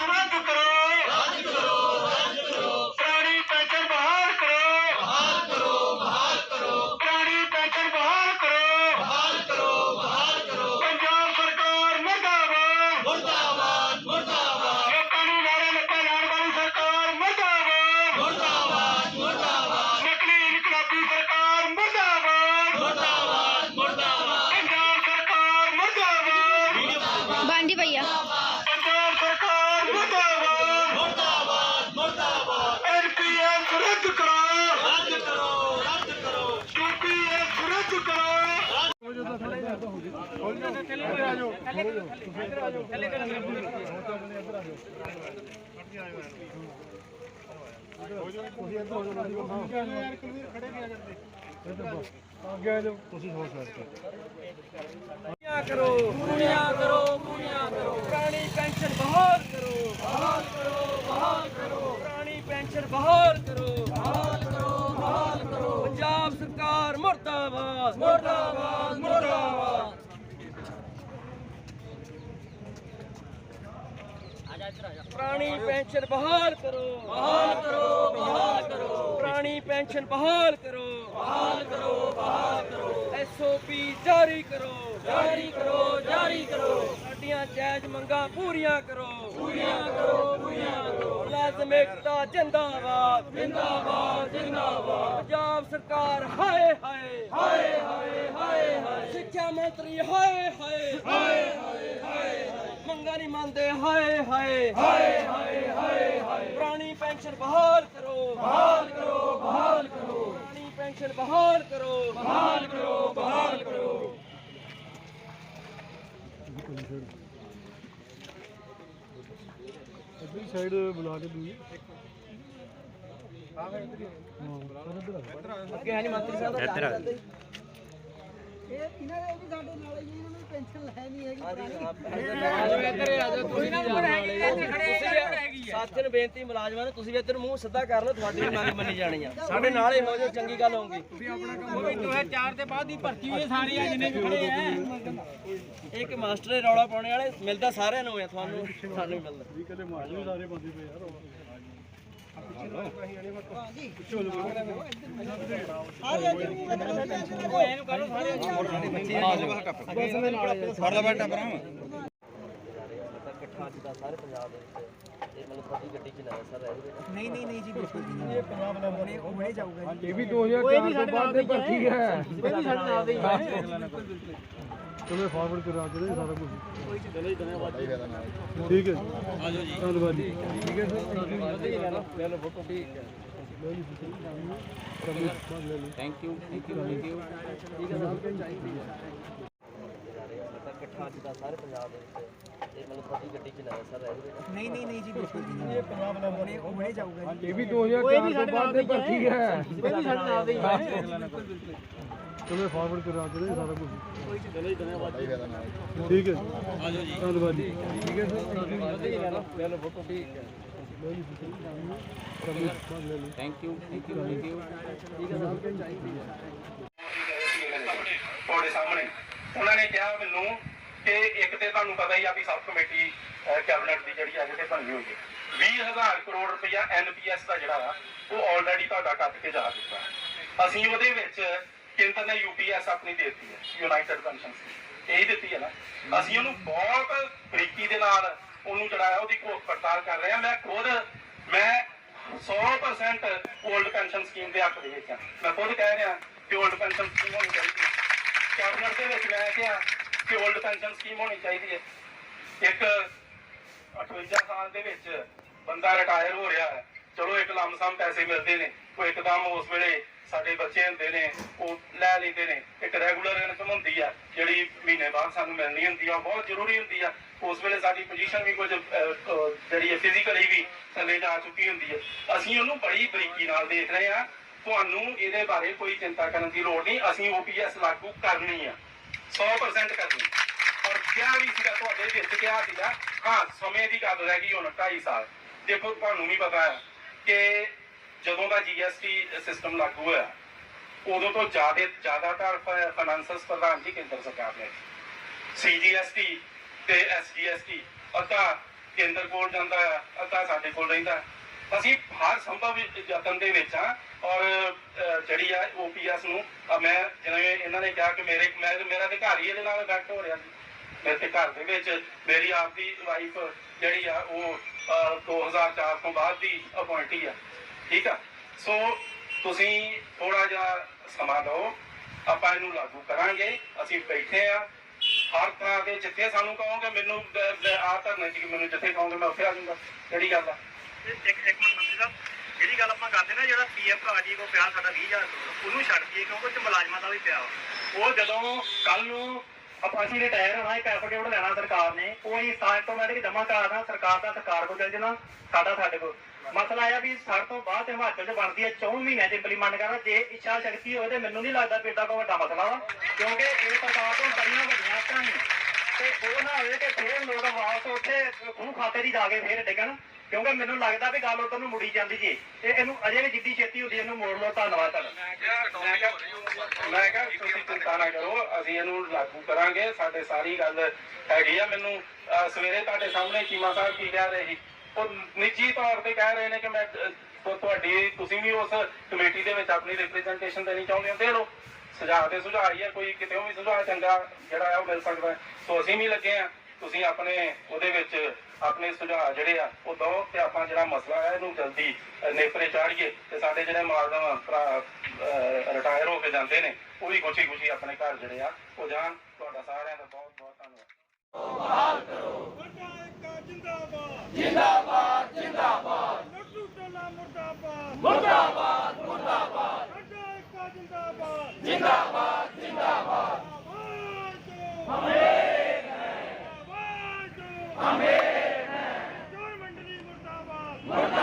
NPS ਰੱਦ ਪੂਰੀਆਂ ਕਰੋ ਪੂਰੀਆਂ ਕਰੋ ਪੂਰੀਆਂ ਕਰੋ ਪੁਰਾਣੀ ਪੈਨਸ਼ਨ ਬਹਾਲ ਕਰੋ ਬਹਾਲ ਕਰੋ ਬਹਾਲ ਕਰੋ, ਪੁਰਾਣੀ ਪੈਨਸ਼ਨ ਬਹਾਲ ਪੁਰਾਣੀ ਪੈਨਸ਼ਨ ਬਹਾਲ ਕਰੋ। ਬਹਾਲ ਕਰੋ ਬਹਾਲ ਕਰੋ। ਪੁਰਾਣੀ ਪੈਨਸ਼ਨ ਬਹਾਲ ਕਰੋ। ਬਹਾਲ ਕਰੋ ਬਹਾਲ ਕਰੋ। ਐਸਓਪੀ ਜਾਰੀ ਕਰੋ। ਜਾਰੀ ਕਰੋ ਜਾਰੀ ਕਰੋ। ਸਾਡੀਆਂ ਜਾਇਜ਼ ਮੰਗਾਂ ਪੂਰੀਆਂ ਕਰੋ। ਪੂਰੀਆਂ ਕਰੋ ਪੂਰੀਆਂ ਕਰੋ। ਮੁਲਾਜ਼ਮ ਏਕਤਾ ਜਿੰਦਾਬਾਦ। ਜਿੰਦਾਬਾਦ ਜਿੰਦਾਬਾਦ। ਪੰਜਾਬ ਸਰਕਾਰ ਹਾਏ ਹਾਏ। ਹਾਏ ਹਾਏ ਹਾਏ ਹਾਏ। ਸਿੱਖਿਆ ਮੰਤਰੀ ਹਾਏ। ਹਾਏ ਹਾਏ ਹਾਏ ਹਾਏ। ਮੰਗਾਂ ਨਹੀਂ ਮੰਨਦੇ ਹਾਏ ਹਾਏ। ਹਾਏ ਹਾਏ ਹਾਏ ਹਾਏ। ਪੁਰਾਣੀ ਪੈਨਸ਼ਨ ਬਹਾਲ ਕਰੋ। ਬਹਾਲ ਕਰੋ ਬਹਾਲ ਕਰੋ। ਪੁਰਾਣੀ ਪੈਨਸ਼ਨ ਬਹਾਲ ਕਰੋ। ਬਹਾਲ ਕਰੋ ਬਹਾਲ ਕਰੋ। ਇੱਧਰ ਸਾਈਡ ਬੁਲਾ ਕੇ ਦੂਜੀ ਅੱਗੇ ਹੈ ਨਹੀਂ ਮੰਤਰੀ ਸਾਹਿਬ ਦਾ ਇੱਧਰ ਇਹ ਇਹਨਾਂ ਦੇ ਵੀ ਸਾਡੇ ਨਾਲ ਹੀ ਇਹਨਾਂ ਨੂੰ ਪੈਨਸ਼ਨ ਹੈ ਨਹੀਂ ਹੈਗੀ ਕੋਈ ਨਾ ਸਾਥੀਆਂ ਨੂੰ ਬੇਨਤੀ ਮੁਲਾਜ਼ਮਾਂ ਨੂੰ ਤੁਸੀਂ ਵੀ ਇੱਧਰ ਮੂੰਹ ਸਿੱਧਾ ਕਰ ਲਓ ਤੁਹਾਡੀ ਵੀ ਮੰਗ ਮੰਨੀ ਜਾਣੀ ਆ। ਸਾਡੇ ਨਾਲ ਹੀ ਹੋ ਜਾਓ ਚੰਗੀ ਗੱਲ ਹੋਊਗੀ ਇੱਕ ਮਾਸਟਰ ਦੇ ਰੌਲਾ ਪਾਉਣੇ ਵਾਲੇ ਮਿਲਦਾ ਸਾਰਿਆਂ ਨੂੰ ਆ ਤੁਹਾਨੂੰ ਸਾਨੂੰ ਵੀ ਮਿਲਦਾ। ਵੀ ਕਦੇ ਮਾਰ ਵੀ ਸਾਰੇ ਬੰਦੇ ਪਏ ਯਾਰ ਇਕੱਠਾ ਅੱਜ ਦਾ ਸਾਰੇ ਪੰਜਾਬ ਦੇ ਵਿੱਚ ਇਹ ਮਤਲਬ ਤੁਹਾਡੀ ਗੱਡੀ ਚ ਨਾ ਸਰ ਰਹਿ ਨਹੀਂ ਨਹੀਂ ਨਹੀਂ ਜੀ ਬਿਲਕੁਲ ਨਹੀਂ। ਇਹ ਪੰਜਾਬ ਦਾ ਹੁਣੇ ਹੁਣੇ ਜਾਊਗਾ ਜੀ ਇਹ ਵੀ 2004 ਤੋਂ ਬਾਅਦ ਦੇ ਭਰਤੀ ਹੈ ਇਹ ਵੀ ਸਾਡੇ ਨਾਲ ਦੇ ਹੀ ਹੈ ਚਲੋ ਫਾਰਵਰਡ ਕਰਾ ਕੇ ਦੇ ਸਾਰਾ ਕੁਝ ਠੀਕ ਹੈ ਆਜੋ ਜੀ। ਧੰਨਵਾਦ ਜੀ। ਠੀਕ ਹੈ ਸਰ? ਲੈ ਲਓ ਫੋਟੋ ਠੀਕ ਹੈ thank you thank you thank you ਇਕੱਠਾ ਅੱਜ ਦਾ ਸਾਰੇ ਪੰਜਾਬ ਦੇ ਵਿੱਚ ਇਹ ਮਤਲਬ ਤੁਹਾਡੀ ਗੱਡੀ ਚ ਨਾ ਸਰ ਰਹਿ ਨਹੀਂ ਨਹੀਂ ਨਹੀਂ ਜੀ ਬਿਲਕੁਲ ਜੀ ਨਹੀਂ। ਇਹ ਪੰਜਾਬ ਦਾ ਹੁਣੇ ਹੁਣੇ ਜਾਊਗਾ ਜੀ। ਇਹ ਵੀ 2004 ਤੋਂ ਬਾਅਦ ਦੇ ਭਰਤੀ ਹੈ। ਇਹ ਵੀ ਸਾਡੇ ਨਾਲ ਦੇ ਹੀ। ਹੈ। ਚਲੋ ਫਾਰਵਰਡ ਕਰਾ ਕੇ ਦੇ ਸਾਰਾ ਕੁਝ ਠੀਕ ਹੈ ਆਜੋ ਜੀ। ਧੰਨਵਾਦ ਜੀ। ਠੀਕ ਹੈ ਸਰ ਲੈ ਲਓ ਫੋਟੋ ਠੀਕ ਹੈ। Thank you thank you thank you ਤੁਹਾਡੇ ਸਾਹਮਣੇ। ਉਹਨਾਂ ਨੇ ਕਿਹਾ ਮੈਨੂੰ ਕਿ ਇੱਕ ਤੇ ਤੁਹਾਨੂੰ ਪਤਾ ਹੀ ਆ ਵੀ ਸਬ ਕਮੇਟੀ ਕੈਬਨਿਟ ਦੀ ਜਿਹੜੀ ਅੱਜ ਤੇ ਬਣੀ ਹੋਈ ਹੈ। 20000 ਕਰੋੜ ਰੁਪਇਆ ਐਨਪੀਐਸ ਦਾ ਜਿਹੜਾ ਵਾ ਉਹ ਆਲਰੇਡੀ ਤੁਹਾਡਾ ਕੱਟ ਕੇ ਜਾ ਚੁੱਕਾ। ਅਸੀਂ ਉਹਦੇ ਵਿੱਚ ਕੇਂਦਰ ਨੇ ਯੂਪੀਐਸ ਆਪਣੀ ਦਿੱਤੀ ਹੈ ਯੂਨਾਈਟਿਡ ਪੈਨਸ਼ਨ ਇਹ ਦਿੱਤੀ ਹੈ ਨਾ। ਅਸੀਂ ਉਹਨੂੰ ਬਹੁਤ ਬਰੀਕੀ ਦੇ ਨਾਲ ਉਹਨੂੰ ਜਿਹੜਾ ਹੈ, ਉਹਦੀ ਕੋਖ ਪੜਤਾਲ ਕਰ ਰਹੇ ਹਾਂ। ਮੈਂ ਖੁਦ, ਮੈਂ 100% 올ਡ ਪੈਨਸ਼ਨ ਸਕੀਮ ਦੇ ਹੱਕ ਵਿੱਚ ਹਾਂ। ਮੈਂ ਖੁਦ ਕਹਿ ਰਿਹਾ ਕਿ 올ਡ ਪੈਨਸ਼ਨ ਸਕੀਮ ਹੋਣੀ ਚਾਹੀਦੀ ਹੈ। ਕੈਬਨਿਟ ਦੇ ਵਿੱਚ ਮੈਂ ਕਿਹਾ ਕਿ 올ਡ ਪੈਨਸ਼ਨ ਸਕੀਮ ਹੋਣੀ ਚਾਹੀਦੀ ਹੈ। ਇੱਕ 58 ਸਾਲ ਦੇ ਵਿੱਚ ਬੰਦਾ ਰਿਟਾਇਰ ਹੋ ਰਿਹਾ ਹੈ। ਚਲੋ, ਇੱਕ ਲੰਮਸਮ ਪੈਸੇ ਮਿਲਦੇ ਨੇ। ਉਹ ਇੱਕਦਮ ਉਸ ਵੇਲੇ ਸਾਡੇ ਬੱਚੇ ਹੁੰਦੇ ਨੇ, ਉਹ ਲੈ ਲੈਂਦੇ ਨੇ। ਇੱਕ ਰੈਗੂਲਰ ਇਨਕਮ ਹੁੰਦੀ ਆ, ਜਿਹੜੀ ਮਹੀਨੇ ਬਾਅਦ ਸਾਨੂੰ ਮਿਲਣੀ ਹੁੰਦੀ ਆ ਬਹੁਤ ਜ਼ਰੂਰੀ ਹੁੰਦੀ ਆ। ਉਸ ਵੇਲੇ ਸਾਡੀ ਪੋਜੀਸ਼ਨ ਵੀ ਕੁਝ ਜਿਹੜੀ ਫਿਜ਼ੀਕਲੀ ਵੀ ਥੱਲੇ ਜਾ ਚੁੱਕੀ ਹੁੰਦੀ ਹੈ ਅਸੀਂ ਉਹਨੂੰ ਬੜੀ ਬਰੀਕੀ ਨਾਲ ਦੇਖ ਰਹੇ ਹਾਂ ਤੁਹਾਨੂੰ ਇਹਦੇ ਬਾਰੇ ਕੋਈ ਚਿੰਤਾ ਕਰਨ ਦੀ ਲੋੜ ਨਹੀਂ। ਅਸੀਂ ਓਪੀਐਸ ਲਾਗੂ ਕਰਨੀ ਆ। 100% ਕਰਨੀ। ਔਰ ਕਿਹਾ ਵੀ ਸੀਗਾ ਤੁਹਾਡੇ ਵਿੱਚ, ਕਿਹਾ ਸੀਗਾ, ਹਾਂ, ਸਮੇਂ ਦੀ ਗੱਲ ਰਹਿ ਗਈ ਹੁਣ 2.5 ਸਾਲ। ਦੇਖੋ, ਤੁਹਾਨੂੰ ਵੀ ਪਤਾ ਹੈ ਕਿ ਜਦੋਂ ਦਾ ਜੀਐਸਟੀ ਸਿਸਟਮ ਲਾਗੂ ਹੋਇਆ ਉਦੋਂ ਤੋਂ ਜ਼ਿਆਦਾ ਜ਼ਿਆਦਾਤਰ ਫਾਈਨਾਂਸਸ ਪ੍ਰਧਾਨ ਜੀ ਕੇਂਦਰ ਸਰਕਾਰ ਨੇ। ਸੀਜੀਐਸਟੀ ਤੇ ਐਸਜੀਐਸਟੀ ਅੱਧਾ ਕੇਂਦਰ ਕੋਲ ਜਾਂਦਾ ਆ ਅੱਧਾ ਸਾਡੇ ਕੋਲ ਰਹਿੰਦਾ ਅਸੀਂ ਹਰ ਸੰਭਵ ਯਤਨ ਦੇ ਵਿੱਚ ਆ ਔਰ ਜਿਹੜੀ ਆ ਓਪੀਐਸ ਨੂੰ ਮੈਂ ਜਿਵੇਂ ਇਹਨਾਂ ਨੇ ਕਿਹਾ ਕਿ ਮੇਰੇ ਮੇਰਾ ਤੇ ਘਰ ਹੀ ਇਹਦੇ ਨਾਲ ਇਫੈਕਟ ਹੋ ਰਿਹਾ ਸੀ। ਮੇਰੇ ਘਰ ਦੇ ਵਿੱਚ ਮੇਰੀ ਆਪ ਦੀ ਵਾਈਫ ਜਿਹੜੀ ਆ ਉਹ ਅਹ, 2004 ਤੋਂ ਬਾਅਦ ਦੀ ਅਪਾਇੰਟੀ ਆ। ਠੀਕ ਆ? ਸੋ ਤੁਸੀਂ ਥੋੜਾ ਜਿਹਾ ਸਮਾਂ ਦਿਓ। ਆਪਾਂ ਇਹਨੂੰ ਲਾਗੂ ਕਰਾਂਗੇ। ਅਸੀਂ ਬੈਠੇ ਆ। ਹਰ ਤਰ੍ਹਾਂ ਦੇ ਜਿੱਥੇ ਸਾਨੂੰ ਕਹੋਗੇ ਮੈਨੂੰ ਆ ਧਰਨੇ ਚ ਮੈਨੂੰ ਜਿੱਥੇ ਕਹੋਗੇ ਮੈਂ ਉੱਥੇ ਆ ਜਾਊਂਗਾ। ਜਿਹੜੀ ਗੱਲ ਆ। ਇੱਕ ਇੱਕ ਮਿੰਟ ਮੰਤਰੀ ਸਾਹਿਬ ਜਿਹੜੀ ਗੱਲ ਆਪਾਂ ਕਰਦੇ ਨਾ ਜਿਹੜਾ ਪੀਐਫ ਆਰਡੀ ਕੋ ਪਿਆ ਸਾਡਾ 20000 ਕਰੋੜ ਉਹਨੂੰ ਛੱਡ ਕੇ ਕਿਉਂਕਿ ਤੇ ਮੁਲਾਜ਼ਮਾਂ ਦਾ ਵੀ ਪਿਆ। ਉਹ ਜਦੋਂ ਕੱਲ ਨੂੰ ਆਪਾਂ ਅਸੀਂ ਰਿਟਾਇਰ ਹੋਣਾ ਇੱਕ ਐਫੀਡੇਵਿਟ ਲੈਣਾ ਸਰਕਾਰ ਨੇ? ਉਹ ਹੀ ਆਟੋਮੈਟਿਕ ਜਮ੍ਹਾਂ ਕਰਾਣਾ ਸਰਕਾਰ ਦਾ ਸਰਕਾਰ ਕੋਲ ਚਲ ਜਾਣਾ ਸਾਡਾ ਸਾਡੇ ਕੋਲ। ਮਸਲਾ ਇਹ ਆ ਵੀ ਸਾਡੇ ਤੋਂ ਬਾਅਦ ਹਿਮਾਚਲ 'ਚ ਬਣਦੀ ਹੈ 4 ਮਹੀਨਿਆਂ 'ਚ ਇੰਪਲੀਮੈਂਟ ਕਰਨਾ। ਜੇ ਇੱਛਾ ਸ਼ਕਤੀ ਹੋਵੇ ਤੇ ਮੈਨੂੰ ਨਹੀਂ ਲੱਗਦਾ ਵੀ ਏਡਾ ਕੋਈ ਵੱਡਾ ਮਸਲਾ ਵਾ ਕਿਉਂਕਿ ਇਹ ਸਰਕਾਰ ਤੋਂ ਬੜੀਆਂ ਵੱਡੀਆਂ ਕਹਾਣੀਆਂ ਤੇ ਉਹ ਨਾ ਹੋਵੇ ਕਿ ਫੇਰ ਲੋਕ ਵਾਪਸ ਉੱਥੇ ਖੂਹ ਖਾਤੇ ਦੀ ਜਾ ਕੇ ਫੇਰ ਡਿੱਗਣ ਕਿਉਂਕਿ ਮੈਨੂੰ ਲੱਗਦਾ ਵੀ ਗੱਲ ਉਧਰ ਨੂੰ ਮੁੜੀ ਜਾਂਦੀ ਜੀ। ਤੇ ਇਹਨੂੰ ਅਜੇ ਵੀ ਜਿੱਦੀ ਛੇਤੀ ਹੁੰਦੀ ਇਹਨੂੰ ਮੋੜ ਲਓ ਧੰਨਵਾਦ ਤੁਹਾਡਾ। ਮੈਂ ਕਿਹਾ ਤੁਸੀਂ ਚਿੰਤਾ ਨਾ ਕਰੋ ਅਸੀਂ ਇਹਨੂੰ ਲਾਗੂ ਕਰਾਂਗੇ। ਸਾਡੇ ਸਾਰੀ ਗੱਲ ਹੈਗੀ ਆ। ਮੈਨੂੰ ਸਵੇਰੇ ਤੁਹਾਡੇ ਸਾਹਮਣੇ ਚੀਮਾ ਸਾਹਿਬ ਕੀ ਕਹਿ ਰਹੇ ਸੀ? ਉਹ ਨਿੱਜੀ ਤੌਰ ਤੇ ਕਹਿ ਰਹੇ ਨੇ ਕਿ ਮੈਂ ਤੁਹਾਡੀ, ਤੁਸੀਂ ਵੀ ਉਸ ਕਮੇਟੀ ਦੇ ਵਿੱਚ ਆਪਣੀ ਰਿਪਰੈਜ਼ੈਂਟੇਸ਼ਨ ਦੇਣੀ ਚਾਹੁੰਦੇ ਹੋ, ਦੇ ਲਓ ਸੁਝਾਅ ਤੇ ਸੁਝਾਅ ਹੀ ਹੈ ਕੋਈ ਕਿਤੇ ਵੀ ਸੁਝਾਅ ਚੰਗਾ ਜਿਹੜਾ ਹੈ ਉਹ ਮਿਲ ਸਕਦਾ। ਸੋ ਅਸੀਂ ਵੀ ਲੱਗੇ ਆ, ਤੁਸੀਂ ਆਪਣੇ, ਉਹਦੇ ਵਿੱਚ ਆਪਣੇ ਸੁਝਾਅ ਜਿਹੜੇ ਆ, ਉਹ ਦਿਓ ਤੇ ਆਪਾਂ ਜਿਹੜਾ ਮਸਲਾ ਹੈ ਇਹਨੂੰ ਜਲਦੀ ਨੇਪਰੇ ਚਾੜੀਏ ਤੇ ਸਾਡੇ ਜਿਹੜੇ ਮੁਲਾਜ਼ਮ ਭਰਾ ਰਿਟਾਇਰ ਹੋ ਕੇ ਜਾਂਦੇ ਨੇ, ਉਹ ਵੀ ਖੁਸ਼ੀ ਖੁਸ਼ੀ ਆਪਣੇ ਘਰ ਜਿਹੜੇ ਆ, ਉਹ ਜਾਣ। ਤੁਹਾਡਾ ਸਾਰਿਆਂ ਦਾ ਬਹੁਤ ਬਹੁਤ ਧੰਨਵਾਦ ਜਿੰਦਾਬਾਦ ਜਿੰਦਾਬਾਦ। ਲੱਡੂ ਟੋਲਾ ਮੁਰਦਾਬਾਦ ਮੁਰਦਾਬਾਦ। ਮੁਰਦਾਬਾਦ ਜਿੰਦਾਬਾਦ ਜਿੰਦਾਬਾਦ। ਜਿੰਦਾਬਾਦ ਹਮੇ ਹਮੇ ਚੋਰ ਮੰਡਲੀ ਮੁਰਦਾਬਾਦ ਮੁਰਦਾਬਾਦ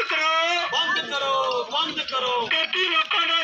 ਬੰਦ ਕਰੋ ਬੰਦ ਕਰੋ ਬੰਦ ਕਰੋ। 33 ਲੋਕਾਂ ਦਾ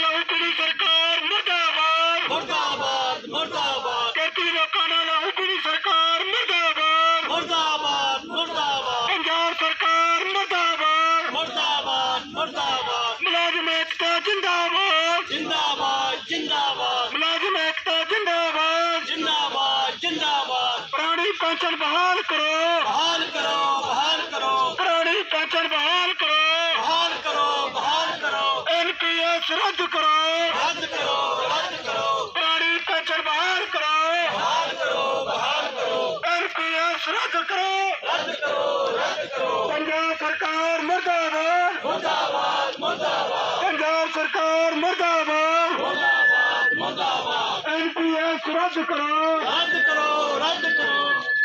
ਵਾਪਸ ਰੱਦ ਕਰੋ। ਰੱਦ ਕਰੋ ਰੱਦ ਕਰੋ। ਪੁਰਾਣੀ ਪੈਨਸ਼ਨ ਬਹਾਲ ਕਰੋ। ਬਹਾਲ ਕਰੋ ਬਹਾਲ ਕਰੋ। ਐਨਪੀਐਸ ਰੱਦ ਕਰੋ। ਰੱਦ ਕਰੋ ਰੱਦ ਕਰੋ। ਪੰਜਾਬ ਸਰਕਾਰ ਮਰਦਾਬਾਦ। ਮਰਦਾਬਾਦ ਮਰਦਾਬਾਦ। ਪੰਜਾਬ ਸਰਕਾਰ ਮਰਦਾਬਾਦ। ਮਰਦਾਬਾਦ ਮਰਦਾਬਾਦ। ਐਨਪੀਐਸ ਰੱਦ ਕਰੋ। ਰੱਦ ਕਰੋ ਰੱਦ ਕਰੋ।